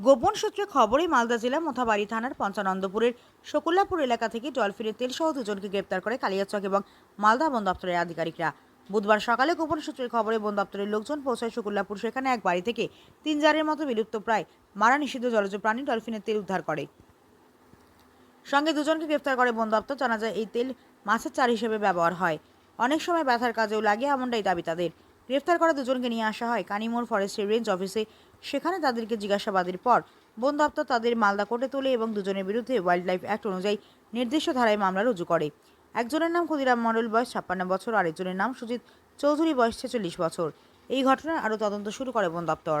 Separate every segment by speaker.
Speaker 1: গোপন সূত্রে খবরে মালদা জেলা মোথাবাড়ি থানার পঞ্চানন্দপুরের শকুল্লাপুর এলাকা থেকে ডলফিনের তেল সহ দুজনকে গ্রেপ্তার করে কালিয়াচক এবং মালদা বন দপ্তরের আধিকারিকরা। বুধবার সকালে গোপন সূত্রের খবরে বন দপ্তরের লোকজন পৌঁছায় শকুল্লাপুর, সেখানে এক বাড়ি থেকে তিন জারের মতো বিলুপ্ত প্রায় মারা নিষিদ্ধ জলজ প্রাণী ডলফিনের তেল উদ্ধার করে। সঙ্গে দুজনকে গ্রেফতার করে বন দপ্তর, জানা যায় এই তেল মাছের চার হিসেবে ব্যবহার হয়। অনেক সময় ব্যথার কাজেও লাগে এমনটাই দাবি তাদের। গ্রেফতার করা দুজনকে নিয়ে আসা হয়। কানিমোড় ফরেস্টের রেঞ্জ অফিসে। সেখানে তাদেরকে জিজ্ঞাসাবাদের পর বন দপ্তর তাদের মালদা কোর্টে তোলে এবং দুজনের বিরুদ্ধে ওয়াইল্ড লাইফ অ্যাক্ট অনুযায়ী নির্দিষ্ট ধারায় মামলা রুজু করে। একজনের নাম ক্ষুদিরাম মণ্ডল বয়স ছাপ্পান্ন বছর, আরেকজনের নাম সুজিত চৌধুরী বয়স ছেচল্লিশ বছর। এই ঘটনার আরও তদন্ত শুরু করে বন দপ্তর।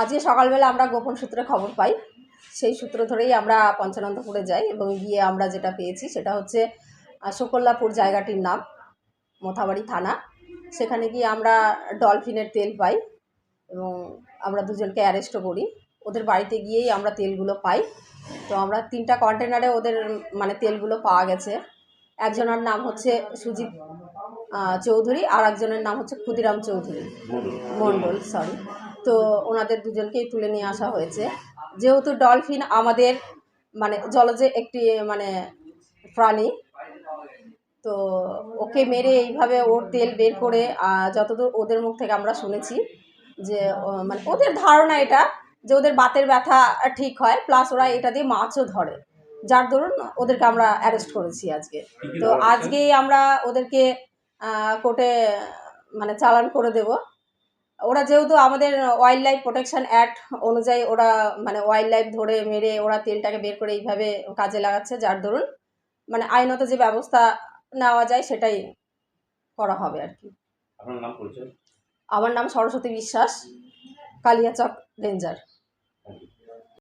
Speaker 2: আজকে সকালবেলা আমরা গোপন সূত্রে খবর পাই। সেই সূত্র ধরেই আমরা পঞ্চানন্দপুরে যাই এবং গিয়ে আমরা যেটা পেয়েছি সেটা হচ্ছে শোকল্লাপুর জায়গাটির নাম, মোথাবাড়ি থানা। সেখানে গিয়ে আমরা ডলফিনের তেল পাই এবং আমরা দুজনকে অ্যারেস্টও করি। ওদের বাড়িতে গিয়েই আমরা তেলগুলো পাই। তো আমরা তিনটা কন্টেনারে ওদের মানে তেলগুলো পাওয়া গেছে। একজনের নাম হচ্ছে সুজিত চৌধুরী, আর একজনের নাম হচ্ছে ক্ষুদিরাম চৌধুরী। মণ্ডল সরি তো ওনাদের দুজনকেই তুলে নিয়ে আসা হয়েছে। যেহেতু ডলফিন আমাদের মানে জলজে একটি মানে প্রাণী, তো ওকে মেরে এইভাবে ওর তেল বের করে যতদূর ওদের মুখ থেকে আমরা শুনেছি যে মানে ওদের ধারণা এটা যে ওদের বাতের ব্যথা ঠিক হয় প্লাস ওরা এটা দিয়ে মাছও ধরে। যার দরুন ওদেরকে আমরা অ্যারেস্ট করেছি আজকে। তো আজকেই আমরা ওদেরকে কোর্টে মানে চালান করে দেব। ওরা যেহেতু আমাদের ওয়াইল্ড লাইফ প্রোটেকশন অ্যাক্ট অনুযায়ী ওরা মানে ওয়াইল্ড লাইফ ধরে মেরে ওরা তেলটাকে বের করে এইভাবে কাজে লাগাচ্ছে যার দরুন মানে আইনত যে ব্যবস্থা নেওয়া যায় সেটাই করা হবে আর কি। আমার নাম সরস্বতী বিশ্বাস কালিয়াচক রেঞ্জার।